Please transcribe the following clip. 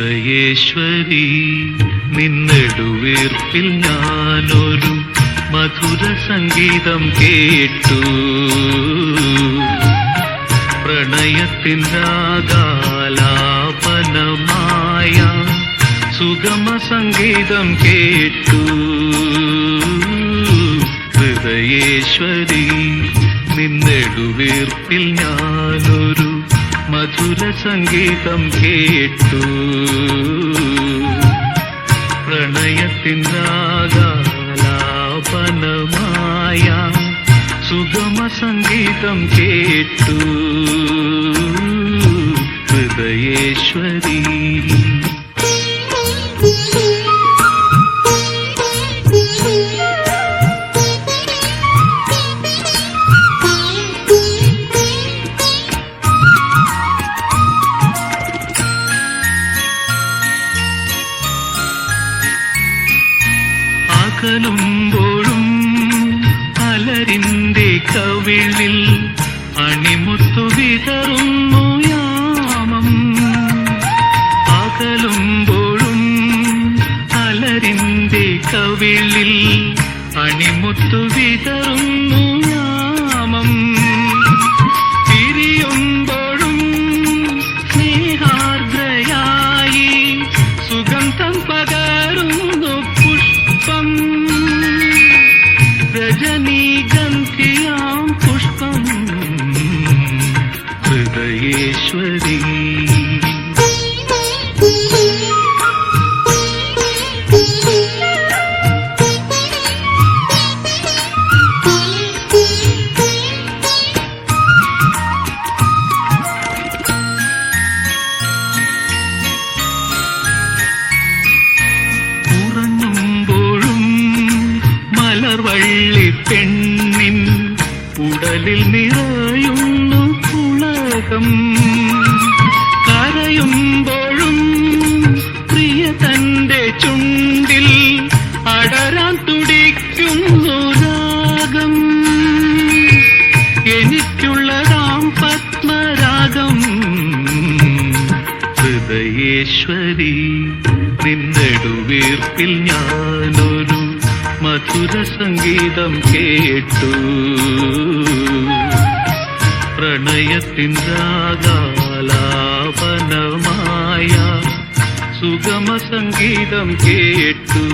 ഹൃദയേശ്വരി നിന്നെടുവീർപ്പിൽ ഞാനൊരു മധുര സംഗീതം കേട്ടു. പ്രണയത്തിൻ രാഗാലാപനമായ സുഗമ സംഗീതം കേട്ടു. ഹൃദയേശ്വരി നിന്നെടുവീർപ്പിൽ ഞാനൊരു മധുര സംഗീതം കേട്ടു. പ്രണയത്തിൻ രാഗാലാപനമായ സുഗമ സംഗീതം കേട്ടു. ഹൃദയേശ്വരി. അകലുമ്പോഴും അലരിന്റെ കവിളിൽ അണിമുത്തു വിതറുന്നു യാമം. അകലുമ്പോഴും അലരിന്റെ കവിളിൽ അണിമുത്തു വിതറുന്നു യാമം മലർവള്ളി പെണ്ണിൻ ഉടലിൽ നിറയുന്നു പുളകം കരയുമ്പോഴും പ്രിയ തന്റെ ചുണ്ടിൽ അടരാൻ തുടിക്കുന്നു രാഗം. എനിക്കുള്ളതാം പത്മരാഗം. ഹൃദയേശ്വരി നിന്നെടുവീർപ്പിൽ ഞാനൊരു മധുര സംഗീതം കേട്ടു. പ്രണയത്തിൻ രാഗാലാപനമായ സുഗമ സംഗീതം കേട്ടു.